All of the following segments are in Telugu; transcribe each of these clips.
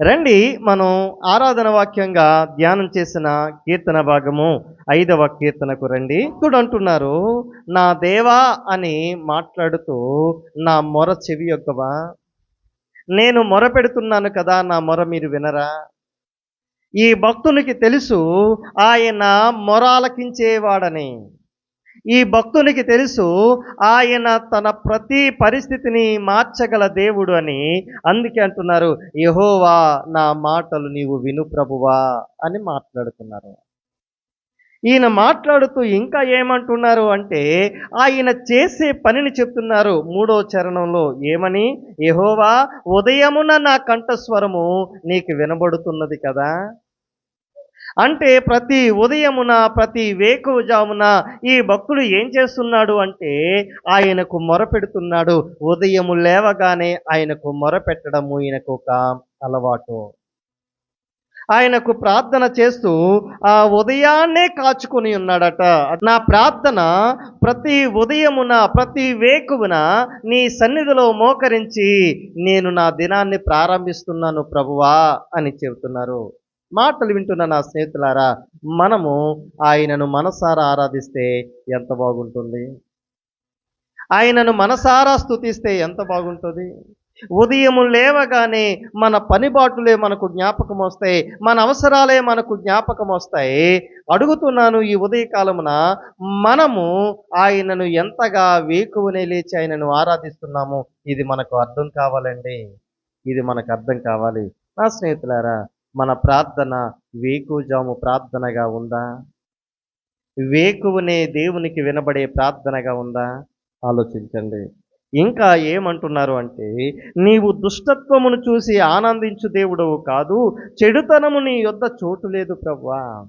రండి మనం ఆరాధన వాక్యంగా ధ్యానం చేసిన కీర్తన భాగము ఐదవ కీర్తనకు రండి. భక్తుడు అంటున్నారు నా దేవా అని మాట్లాడుతూ నా మొర చెవి యొక్కవా నేను మొర పెడుతున్నాను కదా నా మొర మీరు వినరా? ఈ భక్తునికి తెలుసు ఆయన మొర ఆలకించేవాడని. ఈ భక్తునికి తెలుసు ఆయన తన ప్రతి పరిస్థితిని మార్చగల దేవుడు అని అందుకే అంటున్నారు యహోవా నా మాటలు నీవు విను ప్రభువా అని మాట్లాడుతున్నారు. ఈయన మాట్లాడుతూ ఇంకా ఏమంటున్నారు అంటే ఆయన చేసే పనిని చెప్తున్నారు మూడో చరణంలో ఏమని? యహోవా ఉదయమున నా కంఠస్వరము నీకు వినబడుతున్నది కదా? అంటే ప్రతి ఉదయమున ప్రతి వేకువజామున ఈ భక్తుడు ఏం చేస్తున్నాడు అంటే ఆయనకు మొరపెడుతున్నాడు. ఉదయము లేవగానే ఆయనకు మొరపెట్టడము ఈయనకు ఒక అలవాటు. ఆయనకు ప్రార్థన చేస్తూ ఆ ఉదయాన్నే కాచుకొని ఉన్నాడట. నా ప్రార్థన ప్రతి ఉదయమున ప్రతి వేకువున నీ సన్నిధిలో మోకరించి నేను నా దినాన్ని ప్రారంభిస్తున్నాను ప్రభువా అని చెబుతున్నారు. మాటలు వింటున్న నా స్నేహితులారా మనము ఆయనను మనసారా ఆరాధిస్తే ఎంత బాగుంటుంది? ఆయనను మనసారా స్థుతిస్తే ఎంత బాగుంటుంది? ఉదయం లేవగానే మన పనిబాటులే మనకు జ్ఞాపకం వస్తాయి మన అవసరాలే మనకు జ్ఞాపకం వస్తాయి అడుగుతున్నాను ఈ ఉదయకాలమున మనము ఆయనను ఎంతగా వేకువనే లేచి ఆయనను ఆరాధిస్తున్నాము ఇది మనకు అర్థం కావాలండి. ఇది మనకు అర్థం కావాలి. నా స్నేహితులారా మన ప్రార్థన వేకుజాము ప్రార్థనగా ఉందా? వేకువనే దేవునికి వినబడే ప్రార్థనగా ఉందా? ఆలోచించండి. ఇంకా ఏమంటున్నారు అంటే నీవు దుష్టత్వమును చూసి ఆనందించు దేవుడవు కాదు చెడుతనము నీ యొద్ద చోటు లేదు ప్రవ్వా.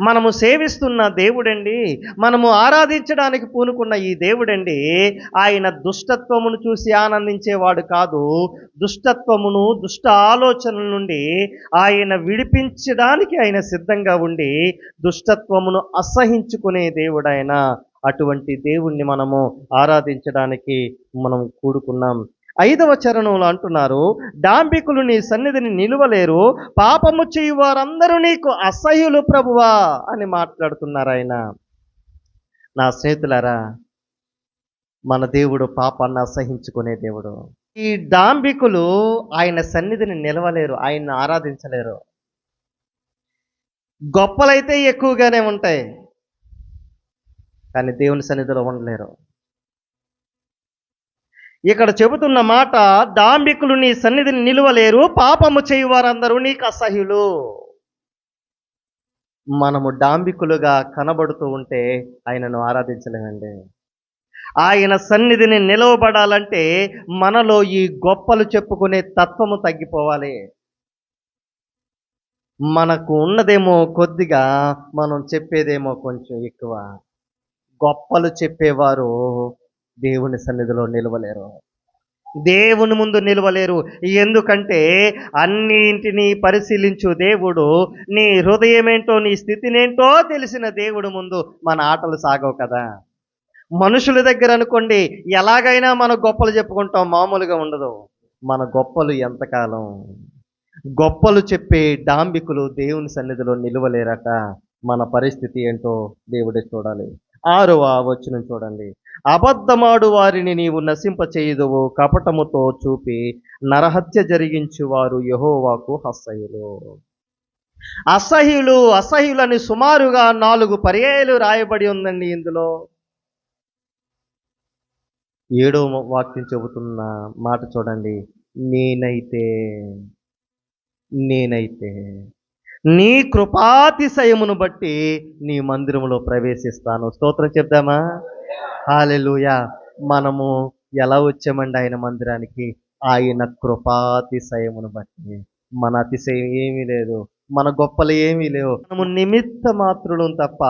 మనము సేవిస్తున్న దేవుడండి మనము ఆరాధించడానికి పూనుకున్న ఈ దేవుడండి ఆయన దుష్టత్వమును చూసి ఆనందించేవాడు కాదు. దుష్టత్వమును దుష్ట ఆలోచనల నుండి ఆయన విడిపించడానికి ఆయన సిద్ధంగా ఉండి దుష్టత్వమును అసహించుకునే దేవుడు అటువంటి దేవుణ్ణి మనము ఆరాధించడానికి మనం కూడుకున్నాం. ఐదవ చరణంలో అంటున్నారు డాంబికులు నీ సన్నిధిని నిలువలేరు పాపము చేయు వారందరూ నీకు అసహ్యులు ప్రభువా అని మాట్లాడుతున్నారు ఆయన. నా స్నేహితులారా మన దేవుడు పాపాన్ని అసహించుకునే దేవుడు. ఈ డాంబికులు ఆయన సన్నిధిని నిలవలేరు ఆయన్ని ఆరాధించలేరు. గొప్పలైతే ఎక్కువగానే ఉంటాయి కానీ దేవుని సన్నిధిలో ఉండలేరు. ఇక్కడ చెబుతున్న మాట డాంబికులు నీ సన్నిధిని నిలువలేరు పాపము చేయు వారందరూ నీకు అసహ్యులు. మనము డాంబికులుగా కనబడుతూ ఉంటే ఆయనను ఆరాధించలేమండి. ఆయన సన్నిధిని నిలవబడాలంటే మనలో ఈ గొప్పలు చెప్పుకునే తత్వము తగ్గిపోవాలి. మనకు ఉన్నదేమో కొద్దిగా మనం చెప్పేదేమో కొంచెం ఎక్కువ. గొప్పలు చెప్పేవారు దేవుని సన్నిధిలో నిలవలేరు. దేవుని ముందు నిలవలేరు. ఎందుకంటే అన్నింటినీ పరిశీలించు దేవుడు నీ హృదయమేంటో నీ స్థితినేంటో తెలిసిన దేవుడు ముందు మన ఆటలు సాగవు కదా. మనుషుల దగ్గర అనుకోండి ఎలాగైనా మన గొప్పలు చెప్పుకుంటాం మామూలుగా ఉండదు. మన గొప్పలు ఎంతకాలం? గొప్పలు చెప్పే డాంబికులు దేవుని సన్నిధిలో నిలవలేరట. మన పరిస్థితి ఏంటో దేవుడే చూడాలి. ఆరవ వచనం చూడండి. అబద్ధమాడు వారిని నీవు నశింపచేయుదువు కపటముతో చూపి నరహత్య జరిగించు వారు యహోవాకు హస్సయులు అసహ్యులు అసహ్యులని సుమారుగా నాలుగు పర్యాయాలు రాయబడి ఉందండి ఇందులో. ఏడో వాక్యం చెబుతున్న మాట చూడండి. నేనైతే నేనైతే నీ కృపాతిశయమును బట్టి నీ మందిరములో ప్రవేశిస్తాను. స్తోత్రం చెప్దామా? హాలెలుయా. మనము ఎలా వచ్చామండి ఆయన మందిరానికి? ఆయన కృపాతిశయమును బట్టి. మన అతిశయం ఏమీ లేదు. మన గొప్పలు ఏమీ లేవు. మనము నిమిత్త మాత్రులం తప్ప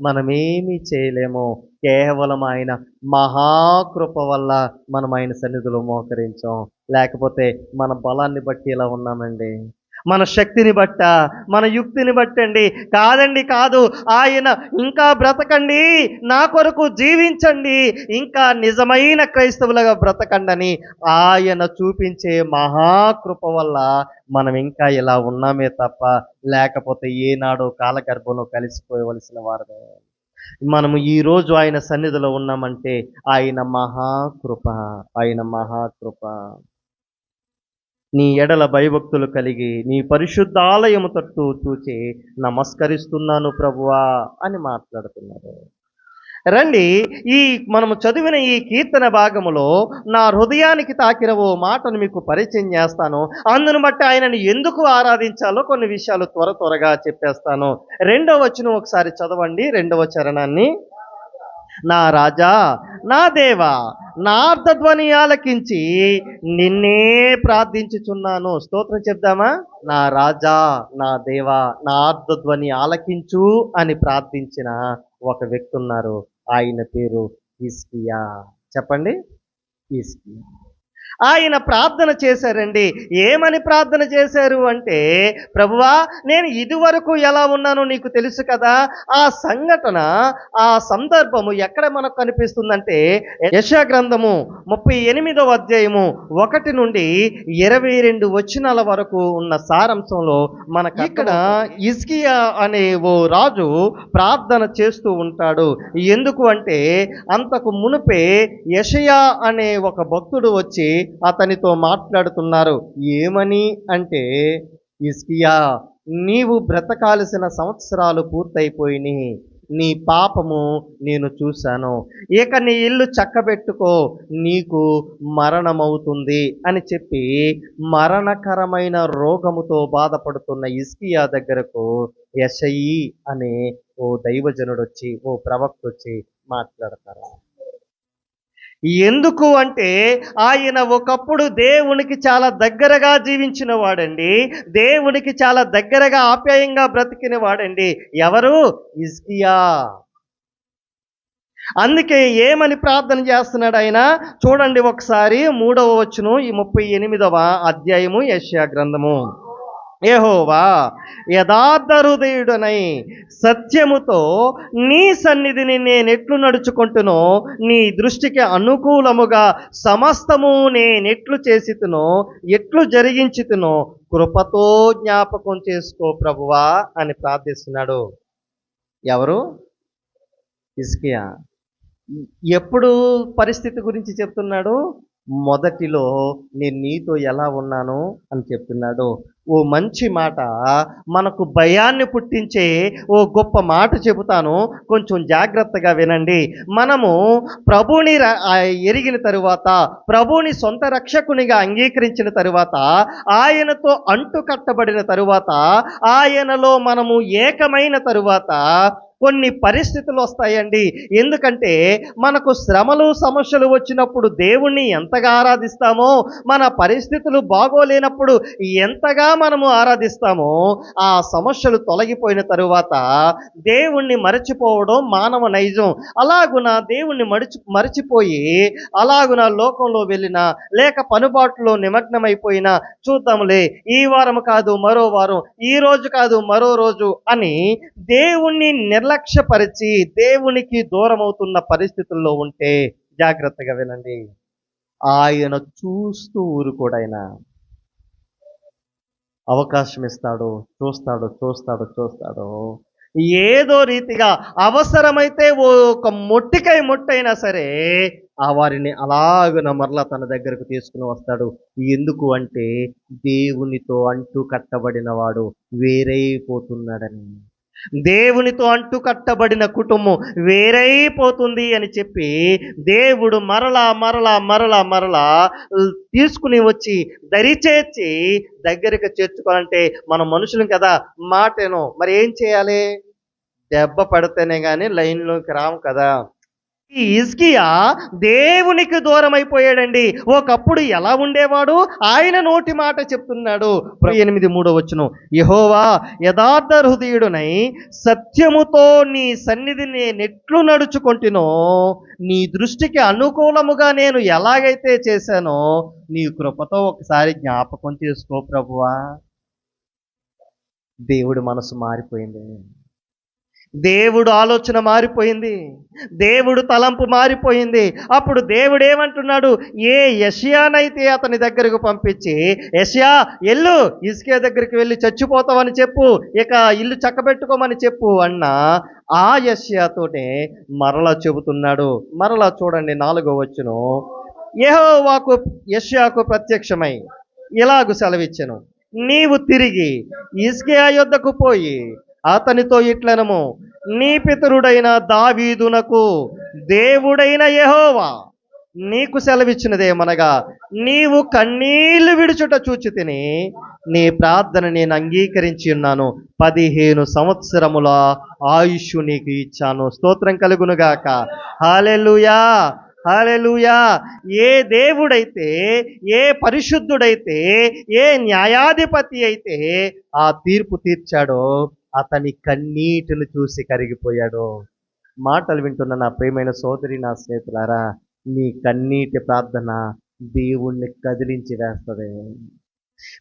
మనమేమీ చేయలేము. కేవలం ఆయన మహాకృప వల్ల మనం ఆయన సన్నిధిలో మోకరించాం. లేకపోతే మన బలాన్ని బట్టి ఇలా ఉన్నామండి? మన శక్తిని బట్ట మన యుక్తిని బట్టండి. కాదండి కాదు. ఆయన ఇంకా బ్రతకండి. నా కొరకు జీవించండి. ఇంకా నిజమైన క్రైస్తవులుగా బ్రతకండి ఆయన చూపించే మహాకృప వల్ల మనం ఇంకా ఇలా ఉన్నామే తప్ప లేకపోతే ఏనాడో కాలగర్భంలో కలిసిపోవలసిన వారమే. మనము ఈ రోజు ఆయన సన్నిధిలో ఉన్నామంటే ఆయన మహాకృప ఆయన మహాకృప. నీ ఎడల భయభక్తులు కలిగి నీ పరిశుద్ధాలయము తట్టు చూచి నమస్కరిస్తున్నాను ప్రభువా అని మాట్లాడుతున్నారు. రండి ఈ మనము చదివిన ఈ కీర్తన భాగములో నా హృదయానికి తాకిన ఓ మాటను మీకు పరిచయం చేస్తాను. అందును బట్టి ఆయనను ఎందుకు ఆరాధించాలో కొన్ని విషయాలు త్వర త్వరగా చెప్పేస్తాను. రెండవ వచనం ఒకసారి చదవండి రెండవ చరణాన్ని. నా రాజా నా దేవా నా అర్ధధ్వని ఆలకించి నిన్నే ప్రార్థించుచున్నాను. స్తోత్రం చెప్దామా? నా రాజా నా దేవా నా అర్ధధ్వని ఆలకించు అని ప్రార్థించిన ఒక వ్యక్తి ఉన్నారు. ఆయన పేరు ఇస్కియా చెప్పండి. ఇస్కియా ఆయన ప్రార్థన చేశారండి. ఏమని ప్రార్థన చేశారు అంటే ప్రభువా నేను ఇదివరకు ఎలా ఉన్నానో నీకు తెలుసు కదా. ఆ సంఘటన ఆ సందర్భము ఎక్కడ మనకు కనిపిస్తుందంటే యశా గ్రంథము ముప్పై ఎనిమిదవ అధ్యాయము ఒకటి నుండి ఇరవై రెండు వచనాల వరకు ఉన్న సారాంశంలో మనకి ఇక్కడ ఇస్కియా అనే ఓ రాజు ప్రార్థన చేస్తూ ఉంటాడు. ఎందుకు అంటే అంతకు మునుపే యషయా అనే ఒక భక్తుడు వచ్చి అతనితో మాట్లాడుతున్నారు. ఏమని? అంటే ఇస్కియా నీవు బ్రతకాల్సిన సంవత్సరాలు పూర్తయిపోయినాయి నీ పాపము నేను చూశాను. ఇక నీ ఇల్లు చక్కబెట్టుకో నీకు మరణమవుతుంది అని చెప్పి మరణకరమైన రోగముతో బాధపడుతున్న ఇస్కియా దగ్గరకు యశయి అనే ఓ దైవజనుడు వచ్చి ఓ ప్రవక్త వచ్చి మాట్లాడతారు. ఎందుకు అంటే ఆయన ఒకప్పుడు దేవునికి చాలా దగ్గరగా జీవించిన వాడండి దేవునికి చాలా దగ్గరగా ఆప్యాయంగా బ్రతికిన వాడండి ఎవరు? ఇస్కియా అందుకే ఏమని ప్రార్థన చేస్తున్నాడు ఆయన? చూడండి ఒకసారి మూడవ వచ్చును ఈ ముప్పై ఎనిమిదవ అధ్యాయము యశ్యా గ్రంథము. ఏహోవా యథార్థ హృదయుడనై సత్యముతో నీ సన్నిధిని నేనెట్లు నడుచుకుంటునో నీ దృష్టికి అనుకూలముగా సమస్తము నేనెట్లు చేసితునో ఎట్లు జరిగించితునో కృపతో జ్ఞాపకం చేసుకో ప్రభువా అని ప్రార్థిస్తున్నాడు. ఎవరు? ఇస్కియా ఎప్పుడు పరిస్థితి గురించి చెప్తున్నాడు? మొదటిలో నేను నీతో ఎలా ఉన్నాను అని చెప్తున్నాడు. ఓ మంచి మాట మనకు భయాన్ని పుట్టించే ఓ గొప్ప మాట చెబుతాను. కొంచెం జాగ్రత్తగా వినండి. మనము ప్రభుని ఎరిగిన తరువాత ప్రభుని సొంత రక్షకునిగా అంగీకరించిన తరువాత ఆయనతో అంటు కట్టబడిన తరువాత ఆయనలో మనము ఏకమైన తరువాత కొన్ని పరిస్థితులు వస్తాయండి. ఎందుకంటే మనకు శ్రమలు సమస్యలు వచ్చినప్పుడు దేవుణ్ణి ఎంతగా ఆరాధిస్తామో మన పరిస్థితులు బాగోలేనప్పుడు ఎంతగా మనము ఆరాధిస్తామో ఆ సమస్యలు తొలగిపోయిన తరువాత దేవుణ్ణి మరచిపోవడం మానవ నైజం. అలాగున దేవుణ్ణి మరిచి మరిచిపోయి అలాగున లోకంలో వెళ్ళిన లేక పనుబాటులో నిమగ్నమైపోయిన చూద్దాంలే ఈ వారం కాదు మరో వారం ఈ రోజు కాదు మరో రోజు అని దేవుణ్ణి నిర్లక్ష్యపరిచి దేవునికి దూరం అవుతున్న పరిస్థితుల్లో ఉంటే జాగ్రత్తగా వినండి. ఆయన చూస్తూ ఊరుకోడైనా అవకాశం ఇస్తాడు చూస్తాడు చూస్తాడు చూస్తాడు. ఏదో రీతిగా అవసరమైతే ఓ ఒక మొట్టికై మొట్టైనా సరే ఆ వారిని అలాగున మరలా తన దగ్గరకు తీసుకుని వస్తాడు. ఎందుకు అంటే దేవునితో అంటూ కట్టబడిన వాడు వేరైపోతున్నాడని. దేవునితో అంటుకట్టబడిన కుటుంబం వేరైపోతుంది అని చెప్పి దేవుడు మరలా మరలా మరలా మరలా తీసుకుని వచ్చి దరిచేర్చి దగ్గరికి చేర్చుకోవాలంటే మనం మనుషులం కదా మాటేనో. మరి ఏం చేయాలి? దెబ్బ పడితేనే కానీ లైన్లోకి రాము కదా. ఈ ఇస్కియా దేవునికి దూరం అయిపోయాడండి ఒకప్పుడు ఎలా ఉండేవాడు? ఆయన నోటి మాట చెప్తున్నాడు. ఎనిమిది మూడో వచ్చును యహోవా యథార్థ హృదయుడునై సత్యముతో నీ సన్నిధిని నెట్లు నడుచుకుంటునో నీ దృష్టికి అనుకూలముగా నేను ఎలాగైతే చేశానో నీ కృపతో ఒకసారి జ్ఞాపకం చేసుకో ప్రభువా. దేవుడి మనసు మారిపోయింది. దేవుడు ఆలోచన మారిపోయింది. దేవుడు తలంపు మారిపోయింది. అప్పుడు దేవుడు ఏమంటున్నాడు? ఏ యషియానైతే అతని దగ్గరకు పంపించి యషియా ఎల్లు ఇసుకే దగ్గరికి వెళ్ళి చచ్చిపోతావని చెప్పు ఇక ఇల్లు చక్కబెట్టుకోమని చెప్పు అన్న ఆ యష్యాతోటే మరలా చెబుతున్నాడు. మరలా చూడండి నాలుగో వచ్చును యెహోవాకు యష్యాకు ప్రత్యక్షమై ఇలాగు సెలవిచ్చను. నీవు తిరిగి ఇస్కియా యొద్దకు పోయి అతనితో ఇట్లనము నీ పితరుడైన దావీదునకు దేవుడైన యెహోవా నీకు సెలవిచ్చినదేమనగా నీవు కన్నీళ్ళు విడుచుట చూచి తిని నీ ప్రార్థన నేను అంగీకరించి ఉన్నాను. పదిహేను సంవత్సరముల ఆయుష్ నీకు ఇచ్చాను. స్తోత్రం కలుగునుగాక. హాలెలుయా హాలెలుయా ఏ దేవుడైతే ఏ పరిశుద్ధుడైతే ఏ న్యాయాధిపతి అయితే ఆ తీర్పు తీర్చాడో అతని కన్నీటిని చూసి కరిగిపోయాడు. మాటలు వింటున్న నా ప్రియమైన సోదరి నా స్నేహితులారా నీ కన్నీటి ప్రార్థన దేవుణ్ణి కదిలించి వేస్తుంది.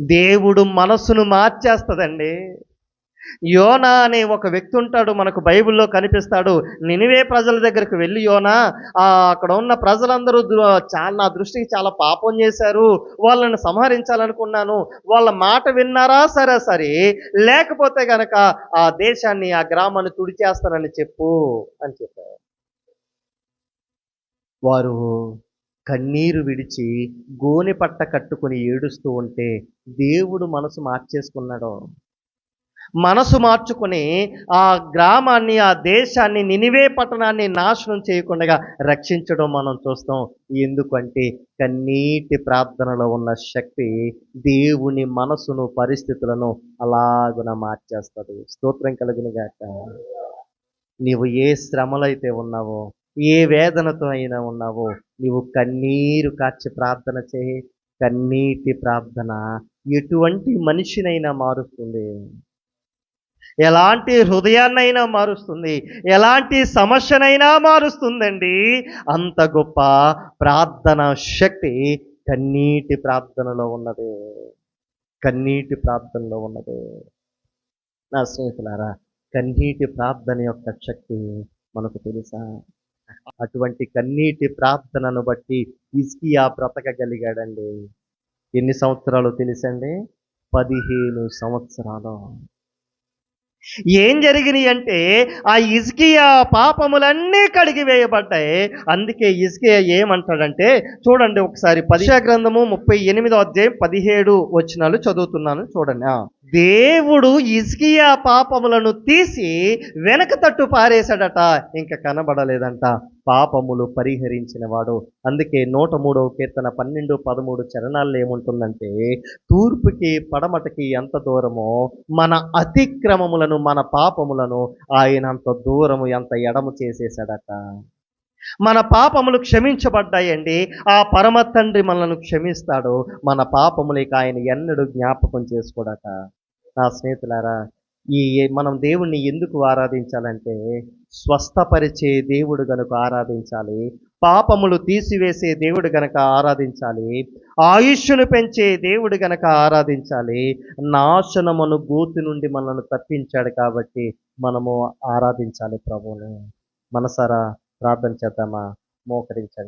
దేవుడు మనసును మార్చేస్తుందండి. యోనా అనే ఒక వ్యక్తి ఉంటాడు మనకు బైబిల్లో కనిపిస్తాడు. నినివే ప్రజల దగ్గరికి వెళ్ళి యోనా అక్కడ ఉన్న ప్రజలందరూ చాలా నా దృష్టికి చాలా పాపం చేశారు. వాళ్ళని సంహరించాలనుకున్నాను. వాళ్ళ మాట విన్నారా? సరే సరే. లేకపోతే గనక ఆ దేశాన్ని ఆ గ్రామాన్ని తుడిచేస్తానని చెప్పు అని చెప్పారు. వారు కన్నీరు విడిచి గోనె పట్ట కట్టుకుని ఏడుస్తూ ఉంటే దేవుడు మనసు మార్చేసుకున్నాడు. మనసు మార్చుకుని ఆ గ్రామాన్ని ఆ దేశాన్ని నినివే పట్టణాన్ని నాశనం చేయకుండా రక్షించడం మనం చూస్తాం. ఎందుకంటే కన్నీటి ప్రార్థనలో ఉన్న శక్తి దేవుని మనసును పరిస్థితులను అలాగున మార్చేస్తుంది. స్తోత్రం కలిగిన గాక నీవు ఏ శ్రమలైతే ఉన్నావో ఏ వేదనతో అయినా ఉన్నావో నీవు కన్నీరు కాచి ప్రార్థన చేయి. కన్నీటి ప్రార్థన ఎటువంటి మనిషినైనా మారుస్తుంది. ఎలాంటి హృదయాన్నైనా మారుస్తుంది ఎలాంటి సమస్యనైనా మారుస్తుందండి. అంత గొప్ప ప్రార్థన శక్తి కన్నీటి ప్రార్థనలో ఉన్నది. కన్నీటి ప్రార్థనలో ఉన్నది. నా స్నేహితులారా కన్నీటి ప్రార్థన యొక్క శక్తి మనకు తెలుసా? అటువంటి కన్నీటి ప్రార్థనను బట్టి ఇస్కియా బ్రతకగలిగాడండి. ఎన్ని సంవత్సరాలు తెలుసండి? పదిహేను సంవత్సరాలు. ఏం జరిగినాయి అంటే ఆ ఇజ్కియా పాపములన్నీ కడిగి వేయబడ్డాయి. అందుకే ఇజ్కియా ఏమంటాడంటే చూడండి ఒకసారి పదిశా గ్రంథము ముప్పై ఎనిమిదో అధ్యాయం పదిహేడు వచనాలు చదువుతున్నాను చూడండి. దేవుడు ఇజ్కియా పాపములను తీసి వెనక తట్టు పారేశాడట. ఇంకా కనబడలేదంట. పాపములు పరిహరించిన వాడు. అందుకే నూట మూడవ కీర్తన పన్నెండు పదమూడు చరణాల్లో ఏముంటుందంటే తూర్పుకి పడమటకి ఎంత దూరమో మన అతిక్రమములను మన పాపములను ఆయన అంత దూరము ఎంత ఎడము చేసేసాడట మన పాపములు క్షమించబడ్డాయండి. ఆ పరమ తండ్రి మనల్ని క్షమిస్తాడు. మన పాపములకి ఆయన ఎన్నడూ జ్ఞాపకం చేసుకోడట. నా స్నేహితులారా ఈ మనం దేవుణ్ణి ఎందుకు ఆరాధించాలంటే స్వస్థపరిచే దేవుడు గనుక ఆరాధించాలి పాపములు తీసివేసే దేవుడు గనక ఆరాధించాలి ఆయుష్ను పెంచే దేవుడు గనక ఆరాధించాలి నాశనమును గోతి నుండి మనల్ని తప్పించాడు కాబట్టి మనము ఆరాధించాలి ప్రభువుని. మనసారా ప్రార్థన చేద్దామా? మోకరించండి.